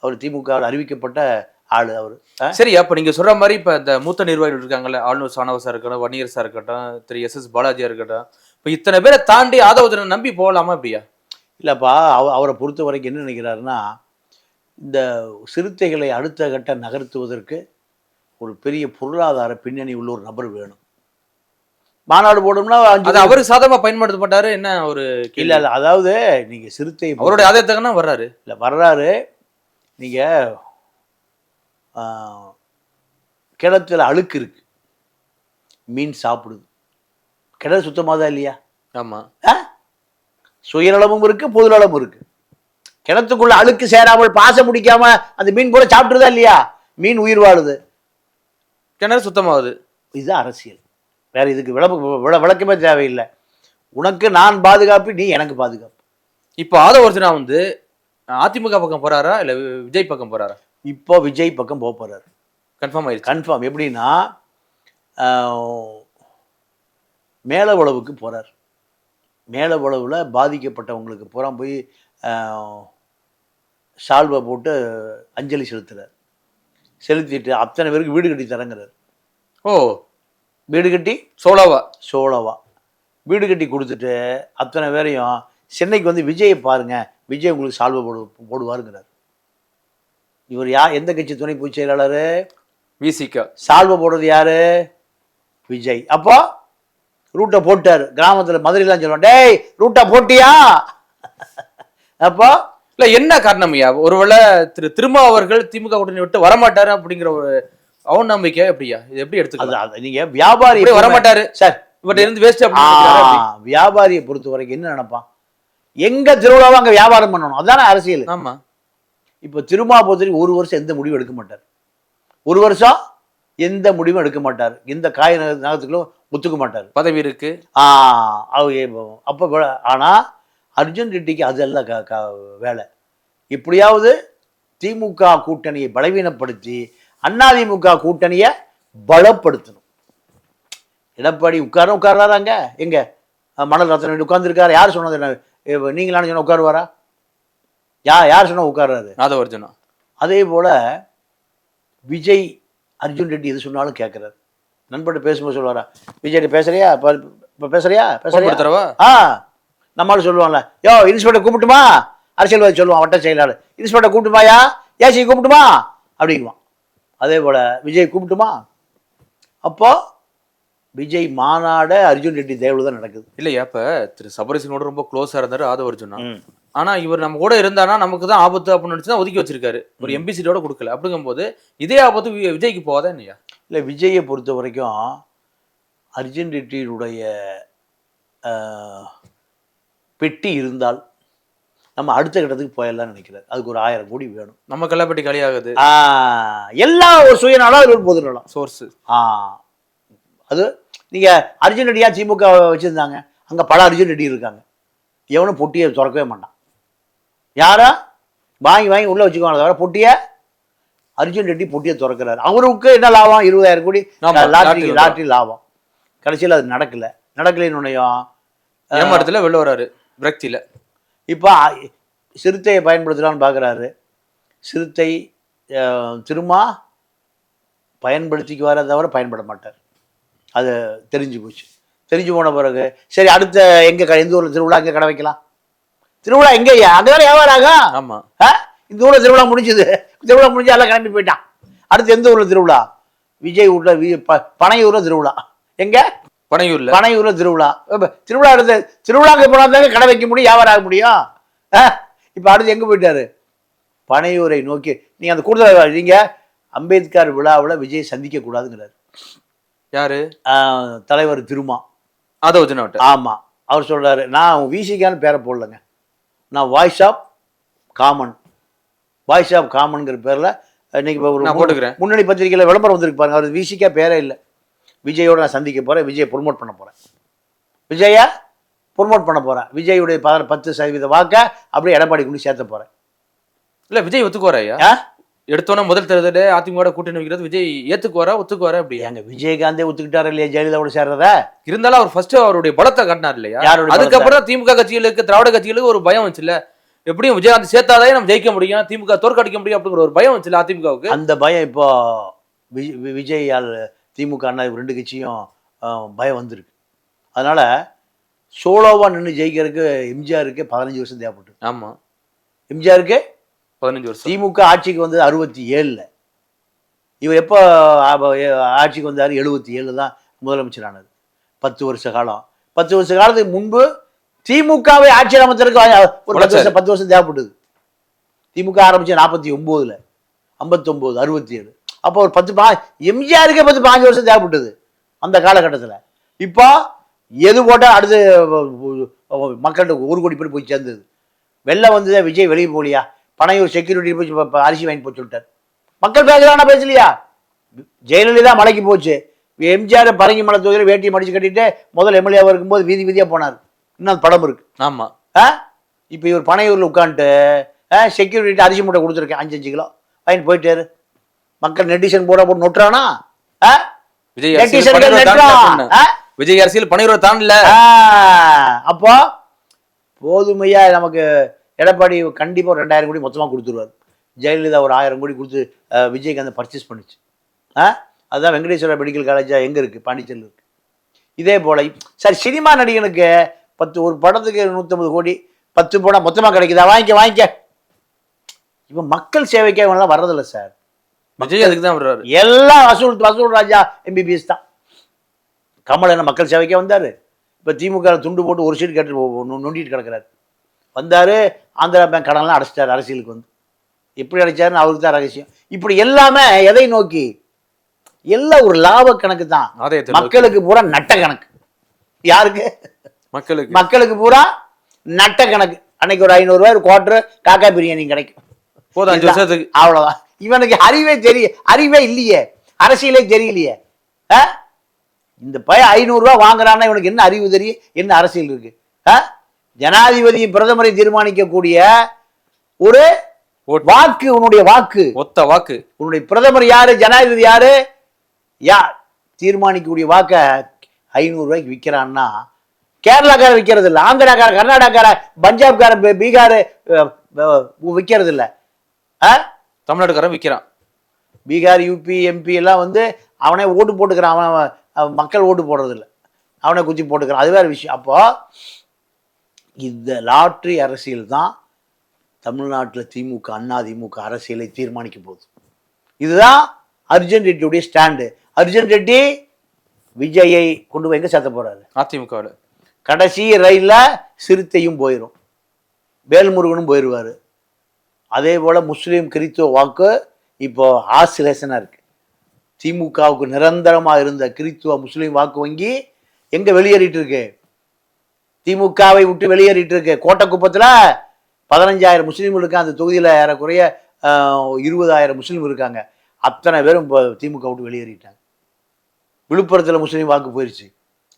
Speaker 3: அவர் திமுக அறிவிக்கப்பட்ட ஆளு அவர்.
Speaker 4: சரி அப்ப நீங்க சொல்ற மாதிரி இப்ப இந்த மூத்த நிர்வாகிகள் இருக்காங்கல்ல ஆளுநர் சானவசா இருக்கட்டும் வன்னியரசா இருக்கட்டும் திரு எஸ் எஸ் பாலாஜியா இருக்கட்டும் இப்ப இத்தனை பேரை தாண்டி ஆதவதனை நம்பி போகலாமா அப்படியா
Speaker 3: இல்லைப்பா அவ அவரை பொறுத்த வரைக்கும் என்ன நினைக்கிறாருன்னா இந்த சிறுத்தைகளை அடுத்த கட்ட நகர்த்துவதற்கு ஒரு பெரிய பொருளாதார பின்னணி உள்ள ஒரு நபர் வேணும். மாநாடு போடணும்னா அஞ்சு
Speaker 4: அது அவருக்கு சாதகமா பயன்படுத்தப்பட்டாரு என்ன ஒரு
Speaker 3: இல்ல
Speaker 4: இல்ல
Speaker 3: அதாவது நீங்க சிறுத்தை
Speaker 4: அவருடைய ஆதாயத்தகனா வர்றாரு.
Speaker 3: இல்ல வர்றாரு. நீங்க ஆ, கிணத்துல அழுக்கு இருக்கு. மீன் சாப்பிடுது. கிணறு சுத்தமாக தான் இல்லையா?
Speaker 4: ஆமா.
Speaker 3: ஆ? சுயநலமும் இருக்கு பொதுநலமும் இருக்கு. கிணத்துக்குள்ள அழுக்கு சேராமல் பாசம் முடிக்காம அந்த மீன் கூட சாப்பிட்டுருதா இல்லையா? மீன் உயிர் வாழுது.
Speaker 4: கிணறு சுத்தமாகுது.
Speaker 3: இதுதான் அரசியல். வேற இதுக்கு விள விள- விளக்கமே தேவையில்லை. உனக்கு நான் பாதுகாப்பு நீ எனக்கு பாதுகாப்பு.
Speaker 4: இப்போ ஆதவ அர்ஜுனா வந்து அதிமுக பக்கம் போறாரா இல்ல விஜய் பக்கம் போறாரா?
Speaker 3: இப்போ விஜய் பக்கம் போக போறாரு.
Speaker 4: கன்ஃபார்ம் ஆயிருச்சு.
Speaker 3: கன்ஃபார்ம் எப்படின்னா ஆஹ், மேலவளவுக்கு போறார். மேலவளவில் பாதிக்கப்பட்டவங்களுக்கு பூரா போய் சால்வை போட்டு அஞ்சலி செலுத்துறார். செலுத்திட்டு அத்தனை பேருக்கு வீடு கட்டி தரங்கிறார்.
Speaker 4: ஓ
Speaker 3: வீடு கட்டி
Speaker 4: சோலோவா
Speaker 3: சோழவா. வீடு கட்டி கொடுத்துட்டு அத்தனை பேரையும் சென்னைக்கு வந்து விஜயை பாருங்க விஜய் உங்களுக்கு சால்வை போடு போடுவாருங்கிறார். இவர் யா எந்த கட்சி துணை பொதுச் செயலாளர்?
Speaker 4: விசிகா.
Speaker 3: சால்வை போடுறது யாரு? விஜய். அப்போ ரூட்டை போட்டார். கிராமத்துல மதுரைலாம் சொல்லுவான் டேய் ரூட்டை போட்டியா? அப்போ
Speaker 4: இல்ல என்ன காரணம் ஐயா? ஒருவேளை திரு அவர்கள் திமுக கூட்டணி விட்டு வரமாட்டாரு அப்படிங்கிற ஒரு அவநம்பிக்கை எப்படியா இது எப்படி எடுத்துக்கலாம்?
Speaker 3: நீங்க வியாபாரி
Speaker 4: வரமாட்டாரு.
Speaker 3: சார்
Speaker 4: இவர்ட்ட இருந்து வேஸ்ட்
Speaker 3: வியாபாரியை பொறுத்த வரைக்கும் என்ன நினைப்பான்? எங்க திருவிழாவோ அங்க வியாபாரம் பண்ணணும். அதானே அரசியல்.
Speaker 4: ஆமா.
Speaker 3: இப்போ திருமா பொறுத்தவரைக்கும் ஒரு வருஷம் எந்த முடிவும் எடுக்க மாட்டார். ஒரு வருஷம் எந்த முடிவும் எடுக்க மாட்டார். எந்த காய் நக- நகத்துக்களும் ஒத்துக்க மாட்டார்.
Speaker 4: பதவி இருக்கு.
Speaker 3: ஆ அவ அப்போ ஆனால் அர்ஜுன் ரெட்டிக்கு அதெல்லாம் க க வேலை. எப்படியாவது திமுக கூட்டணியை பலவீனப்படுத்தி அதிமுக கூட்டணியை பலப்படுத்தணும். எடப்பாடி உட்கார உட்கார்றாராங்க. எங்க? மணல் ரத்னம் உட்கார்ந்துருக்காரு. யார் சொன்னது நீங்களான சொன்ன உட்காருவாரா? யா யார் சொன்னா உட்கார்றாரு?
Speaker 4: ஆதவ அர்ஜுனா
Speaker 3: அதே போல விஜய் அர்ஜுன் ரெட்டி எது சொன்னாலும் கேட்குறாரு நண்பர்கிட்ட பேசும்போது சொல்லுவாரா? விஜய் பேசுறியா? இப்போ பேசுறியா? பேசுறியா? ஆ. நம்மளால சொல்லுவான்ல யோ இன்ஸ்பெக்டர் கூப்பிட்டுமா? அரசியல்வாதி சொல்லுவான் வட்ட செயலாளர். இன்ஸ்பெக்டர் கூப்பிட்டுமாயா ஏசி கூப்பிட்டுமா? அப்படிங்குவான். அதே போல விஜய் கூப்பிட்டுமா? அப்போ விஜய் மாநாடு அர்ஜுன் ரெட்டி தேவையில் தான் நடக்குது.
Speaker 4: இல்லையா இப்ப திரு சபரிசனோட ரொம்ப க்ளோஸா இருந்தாரு ஆதவ அர்ஜுனா.
Speaker 3: ம்.
Speaker 4: ஆனா இவர் நம்ம கூட இருந்தானா நமக்கு தான் ஆபத்து அப்படின்னு நினைச்சு தான் ஒதுக்கி வச்சிருக்காரு. ஒரு எம்பி சீட்டோட கொடுக்கல. அப்படிங்கும்போது இதே ஆபத்து விஜய்க்கு போகாதா இல்லையா
Speaker 3: இல்லை விஜயை பொறுத்த வரைக்கும் அர்ஜுன் ரெட்டியினுடைய பெட்டி இருந்தால் நம்ம அடுத்த கட்டத்துக்கு போயிடலாம்னு நினைக்கிறார். அதுக்கு ஒரு ஆயிரம் கோடி வேணும்.
Speaker 4: நம்ம கல்லாப்பட்டி காலியாகுது.
Speaker 3: ஆஹ், எல்லாம் ஒரு சுயநலம் அது ஒரு பொது நலம்
Speaker 4: சோர்ஸ்
Speaker 3: அது நீங்க அர்ஜுன் ரெட்டியா திமுக வச்சிருந்தாங்க. அங்க பல அர்ஜுன் ரெட்டி இருக்காங்க. எவனும் பொட்டியை திறக்கவே மாட்டான். யாரா? வாங்கி வாங்கி உள்ள வச்சுக்குவாங்க தவிர பொட்டியை அர்ஜுன் ரெட்டி பொட்டியை திறக்கிறாரு. அவருக்கு என்ன லாபம்? இருபதாயிரம் கோடி. லாட்ரி லாட்ரி லாபம். கடைசியில் அது நடக்கல. நடக்கலைன்னுடையும்
Speaker 4: ஏமாற்றத்துல வெளில வராரு விரக்தியில.
Speaker 3: இப்போ சிறுத்தையை பயன்படுத்தலாம்னு பார்க்குறாரு சிறுத்தை அஹ், திரும்ப பயன்படுத்திக்குவாரே தவிர பயன்பட மாட்டார். அது தெரிஞ்சு போச்சு. தெரிஞ்சு போன பிறகு சரி அடுத்த எங்கே எந்த ஊரில் திருவிழா எங்கே கடை வைக்கலாம்? திருவிழா எங்கேயா அங்கே தானே வியாபாரம் ஆகும்.
Speaker 4: ஆமா.
Speaker 3: ஆ? இந்த ஊரில் திருவிழா முடிஞ்சுது. திருவிழா முடிஞ்சு எல்லாம் கிளம்பி போயிட்டான். அடுத்து எந்த ஊரில் திருவிழா? விஜய் ஊரில் பனையூரில் திருவிழா. எங்கே?
Speaker 4: பனையூர்ல.
Speaker 3: பனையூர்ல திருவிழா. திருவிழா எடுத்து திருவிழாக்கு போனா தாங்க கடை வைக்க முடியும் வியாபாரம் ஆக முடியும்? இப்ப அடுத்து எங்க போயிட்டாரு? பனையூரை நோக்கி. நீங்க அந்த கூடுதல் நீங்க அம்பேத்கர் விழாவில் விஜய் சந்திக்க கூடாதுங்கிறாரு
Speaker 4: யாரு
Speaker 3: தலைவர் திருமா.
Speaker 4: ஆதவ அர்ஜுனா விட்ட
Speaker 3: ஆமா. அவர் சொல்றாரு நான் விசிகான்னு பேரை போடலங்க. நான் voice of common voice of காமன்ங்கிற பேர்ல இன்னைக்கு இப்ப ஒரு. முன்னணி பத்திரிகையில விளம்பரம் வந்திருக்கு பாருங்க. அவர் விசிகா பேரே இல்லை. விஜயோட நான் சந்திக்க போறேன். விஜயை ப்ரொமோட் பண்ண போறேன். விஜயா ப்ரொமோட் பண்ண போறேன். விஜயுடைய ப- பத்து சதவீத வாக்க அப்படியே எடப்பாடி கொண்டு சேர்த்த போறேன்.
Speaker 4: இல்ல விஜய் ஒத்துக்குவாரா ஐயா? எடுத்தோன்னே முதல் தேர்தல அதிமுக கூட்டணி வைக்கிறது விஜய். ஏத்துக்குவாரா ஒத்துக்குவாரா அப்படியா
Speaker 3: எங்க விஜயகாந்தே ஒத்துக்கிட்டாரு இல்லையா? ஜெயலலிதாவோட சேர்றத?
Speaker 4: இருந்தாலும் அவர் ஃபர்ஸ்ட் அவருடைய பலத்தை காட்டினார் இல்லையா? அதுக்கப்புறம் திமுக கட்சிகளுக்கு திராவிட கட்சிகளுக்கு ஒரு பயம் வந்துச்சுல எப்படியும் விஜயகாந்த் சேர்த்தாதான் நம்ம ஜெயிக்க முடியும் திமுக தோற்கடிக்க முடியும் அப்படிங்கிற ஒரு பயம் வந்துச்சுல அதிமுகவுக்கு?
Speaker 3: அந்த பயம் இப்போ வி- வி- விஜயால் திமுக அண்ணா இவங்க ரெண்டு கட்சியும் பயம் வந்திருக்கு. அதனால சோலோவா நின்று ஜெயிக்கிறதுக்கு எம்ஜிஆருக்கு பதினஞ்சு வருஷம் தேவைப்பட்டு
Speaker 4: ஆமா.
Speaker 3: எம்ஜிஆருக்கு?
Speaker 4: பதினஞ்சு வருஷம்.
Speaker 3: திமுக ஆட்சிக்கு வந்தது அறுபத்தி ஏழுல. இவர் எப்போ ஆட்சிக்கு வந்தார்? எழுபத்தி ஏழு தான் முதலமைச்சர் ஆனது பத்து வருஷ காலம். பத்து வருஷ காலத்துக்கு முன்பு திமுகவை ஆட்சி அமைச்சருக்கு ஒரு பத்து. வருஷம் பத்து வருஷம் தேவைப்பட்டது. திமுக ஆரம்பிச்சு நாற்பத்தி ஒம்போதுல. ஐம்பத்தொம்போது அறுபத்தி ஏழு. அப்போ ஒரு பத்து பா எம்ஜிஆருக்கே பத்து பாஞ்சு வருஷம் தேவைப்பட்டது அந்த காலகட்டத்தில். இப்போ எது போட்டால் அடுத்து மக்கள்கிட்ட ஒரு கோடி பேர் போய் சேர்ந்தது. வெளில வந்ததே விஜய் வெளியே போலியா பனையூர் செக்யூரிட்டி போய் அரிசி வாங்கி போய் சொல்லிட்டார். மக்கள் பேசுறானா பேசலையா? ஜெயலலிதா மலைக்கு போச்சு. எம்ஜிஆர் பரங்கி மலை தொகுதியில் வேட்டியை மடிச்சு கட்டிட்டு முதல் எம்எல்ஏவாக இருக்கும்போது வீதி வீதியாக போனார். இன்னும் படம் இருக்கு.
Speaker 4: ஆமா.
Speaker 3: ஆ? இப்போ இவர் பனையூரில் உட்காந்துட்டு செக்யூரிட்டி அரிசி மூட்டை கொடுத்துருக்கேன் அஞ்சு அஞ்சு கிலோ. வாங்கிட்டு போயிட்டாரு. மக்கள் நெட்டிஷன் போட போட்டு நொட்டுறானா?
Speaker 4: விஜய் அரசியல்
Speaker 3: நெட்டுறான்.
Speaker 4: தாண்டல.
Speaker 3: அப்போ போதுமையா நமக்கு எடப்பாடி கண்டிப்பா ஒரு ரெண்டாயிரம் கோடி மொத்தமா கொடுத்துருவார். ஜெயலலிதா ஒரு ஆயிரம் கோடி கொடுத்து விஜய்க்கு அந்த பர்ச்சேஸ் பண்ணுச்சு. ஆ? அதுதான் வெங்கடேஸ்வரா மெடிக்கல் காலேஜா எங்க இருக்கு? பாண்டிச்சேரியில் இருக்கு. இதே போல சரி சினிமா நடிகனுக்கு பத்து ஒரு படத்துக்கு நூற்றம்பது கோடி பத்து படம் மொத்தமா கிடைக்குதா? வாங்கிக்க வாங்கிக்க. இவன் மக்கள் சேவைக்கே இவனெல்லாம் வர்றதில்ல சார்.
Speaker 4: விஜய் அதுக்கு தான் வர்றாரு
Speaker 3: எல்லாம் வசூல் வசூல் ராஜா எம்பிபிஎஸ் தான். கமல் என்ன மக்கள் சேவைக்கே வந்தார். இப்போ திமுக துண்டு போட்டு ஒரு சீட் கேட்டு நொண்டிட்டு கிடக்குறாரு. வந்தார் ஆந்திரா பேங்க் கடன்லாம் அடைச்சிட்டார் அரசியலுக்கு வந்து. எப்படி அடைச்சாருன்னு அவருக்கு தான் ரகசியம். இப்படி எல்லாமே எதை நோக்கி? எல்லாம் ஒரு லாப கணக்கு தான். மக்களுக்கு பூரா நட்ட கணக்கு. யாருக்கு?
Speaker 4: மக்களுக்கு.
Speaker 3: மக்களுக்கு பூரா நட்ட கணக்கு. அன்னைக்கு ஒரு ஐநூறுரூவா ஒரு குவார்டர் காக்கா பிரியாணி கிடைக்கும்.
Speaker 4: போதும் அஞ்சு. வருஷத்துக்கு.
Speaker 3: அவ்வளவுதான். இவனுக்கு அறிவே தெரிய அறிவே இல்லையே. அரசியலே தெரியலையே ஆ? இந்த பையன் ஐநூறு ரூபாய் வாங்குறான்னா இவனுக்கு என்ன அறிவு தெரியும்? என்ன அரசியல் இருக்கு? ஆ? ஜனாதிபதியும் பிரதமரை தீர்மானிக்கக்கூடிய ஒரு. வாக்கு உன்னுடைய வாக்கு.
Speaker 4: ஒத்த வாக்கு.
Speaker 3: உன்னுடைய பிரதமர் யாரு? ஜனாதிபதி யாரு? யா தீர்மானிக்கக்கூடிய வாக்க ஐநூறு ரூபாய்க்கு விற்கிறான்னா கேரளாக்கார விற்கிறது இல்லை ஆந்திராக்கார கர்நாடகாக்கார பஞ்சாப்கார பீ- பீகார் விற்கிறது இல்லை ஆ?
Speaker 4: தமிழ்நாட்டுக்காரன் விக்கிறான்.
Speaker 3: பீகார் யூபி எம்பி எல்லாம் வந்து அவனே ஓட்டு போட்டுக்கிறான். அவன் மக்கள் ஓட்டு போடுறதில்ல. அவனை குத்தி போட்டுக்கிறான். அது வேற விஷயம். அப்போ இந்த லாட்ரி அரசியல் தான் தமிழ்நாட்டில் திமுக அண்ணா திமுக அரசியலை தீர்மானிக்க போகுது. இதுதான் அர்ஜுன் ரெட்டியுடைய ஸ்டாண்டு. அர்ஜுன் ரெட்டி விஜயை கொண்டு போய் எங்க சேர்த்த போறாரு?
Speaker 4: அதிமுகவில்.
Speaker 3: கடைசி ரயில்ல சிறுத்தையும் போயிடும் வேல்முருகனும் போயிடுவார் அதே போல முஸ்லீம் கிறித்துவ வாக்கு இப்போ ஆசிலேஷனாக இருக்கு. திமுகவுக்கு நிரந்தரமாக இருந்த கிறித்துவ முஸ்லீம் வாக்கு வங்கி எங்க வெளியேறிட்டு இருக்கு? திமுகவை விட்டு வெளியேறிட்டு இருக்கு. கோட்டக்குப்பத்தில் பதினஞ்சாயிரம் முஸ்லீம் இருக்காங்க. அந்த தொகுதியில் ஏறக்குறைய இருபதாயிரம் முஸ்லீம் இருக்காங்க. அத்தனை பேரும் இப்போ திமுக விட்டு வெளியேறிட்டாங்க. விழுப்புரத்தில் முஸ்லீம் வாக்கு போயிருச்சு.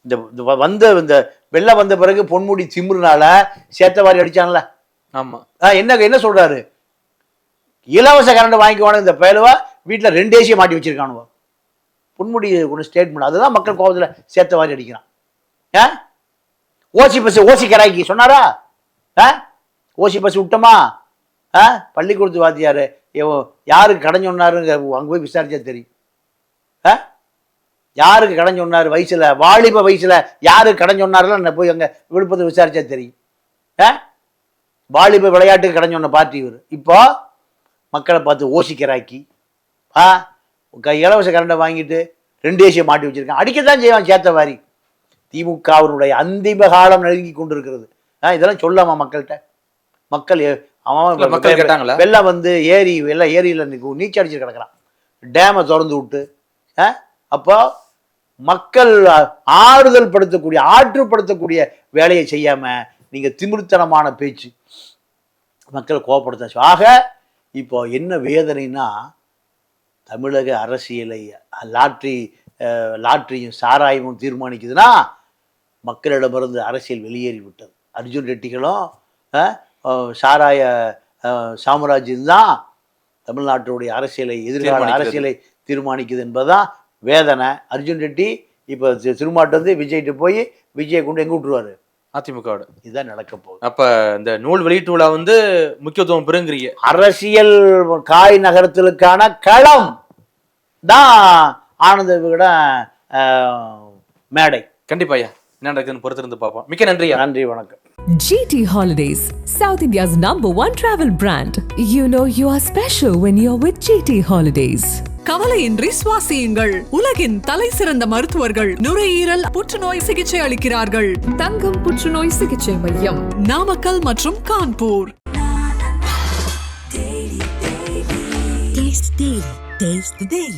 Speaker 3: இந்த வந்த இந்த வெள்ளம் வந்த பிறகு பொன்முடி திமிருனால சேத்தவாரி அடிச்சான்ல.
Speaker 4: ஆமா.
Speaker 3: ஆ, என்ன என்ன சொல்றாரு? இலவச கரண்ட் வாங்கிக்குவானு இந்த பயலுவா. வீட்டில் ரெண்டு ஏசியை மாட்டி வச்சிருக்கானுவோ. பொன்முடி ஒன்று ஸ்டேட்மெண்ட் அதுதான் மக்கள் கோபத்துல சேத்தவாரி அடிக்கிறான். ஆ? ஓசி பஸ் ஓசி கராய்க்கு சொன்னாரா? ஆ? ஓசி பஸ் விட்டோமா? ஆ? பள்ளிக்கூடத்து வாத்தியார் யாருக்கு கடன் சொன்னாருங்க? அங்கே போய் விசாரிச்சா தெரியும். ஆ? யாருக்கு கடன் சொன்னார்? வயசில் வாலிப வயசில் யாருக்கு கடன் சொன்னார்ல நான் போய் அங்கே விழுப்புரத்தை விசாரிச்சா தெரியும். ஆ? வாலிப விளையாட்டுக்கு கடன் சொன்ன பார்ட்டி இவர். இப்போது மக்களை பார்த்து ஓசிக்கிறாக்கி ஆ இலவச கரண்டை வாங்கிட்டு ரெண்டு ஏசியை மாட்டி வச்சிருக்கான். அடிக்கத்தான் செய்வான் சேத்தவாரி. திமுகவினுடைய அந்திம காலம் நெருங்கி கொண்டிருக்கிறது. ஆ இதெல்லாம் சொல்லாமா மக்கள்கிட்ட? மக்கள் அவன்
Speaker 4: மக்கள் கேட்டாங்களா?
Speaker 3: வெள்ளம் வந்து ஏரி வெள்ளம் ஏரியில் நீச்சல் அடிச்சு கிடக்குறான். டேமை திறந்து விட்டு ஆ அப்போ மக்கள் ஆறுதல் படுத்தக்கூடிய ஆற்றுப்படுத்தக்கூடிய வேலையை செய்யாம நீங்க திமிர்த்தனமான பேச்சு. மக்கள் கோவப்படுத்தாச்சு ஆக இப்போ என்ன வேதனைனா தமிழக அரசியலை லாட்ரி லாட்ரியும் சாராயமும் தீர்மானிக்குதுன்னா மக்களிடமிருந்து அரசியல் வெளியேறி விட்டது. அர்ஜுன் ரெட்டிகளும் சாராய சாம்ராஜ்யம் தான் தமிழ்நாட்டுடைய அரசியலை எதிர்கால. அரசியலை தீர்மானிக்குது என்பதுதான் வேதனை. அர்ஜுன் ரெட்டி இப்போ திருமாட்டு வந்து விஜய்கிட்ட போய் விஜயை கொண்டு எங்க விட்டுருவாரு?
Speaker 4: அதிமுகவோட
Speaker 3: இதுதான் நடக்க போகுது.
Speaker 4: அப்ப இந்த நூல் வெளியீட்டு விழா வந்து முக்கியத்துவம் பெறுங்கிறீங்க.
Speaker 3: அரசியல் காய் நகரத்திலுக்கான களம் தான் ஆனந்த விகடன் மேடை.
Speaker 4: கண்டிப்பா ஐயா. என்ன நடக்குதுன்னு பொறுத்திருந்து பார்ப்போம். மிக்க நன்றி
Speaker 3: நன்றி வணக்கம்.
Speaker 1: GT Holidays, South India's number one travel brand. You know you are special when you're with GT Holidays.
Speaker 2: கவலையின்றி சுவாசியுங்கள். உலகின் தலை சிறந்த மருத்துவர்கள் நுரையீரல் புற்றுநோய் சிகிச்சை அளிக்கிறார்கள்.
Speaker 6: தங்கம் புற்றுநோய் சிகிச்சை மையம்
Speaker 2: நாமக்கல் மற்றும் கான்பூர்.
Speaker 7: Taste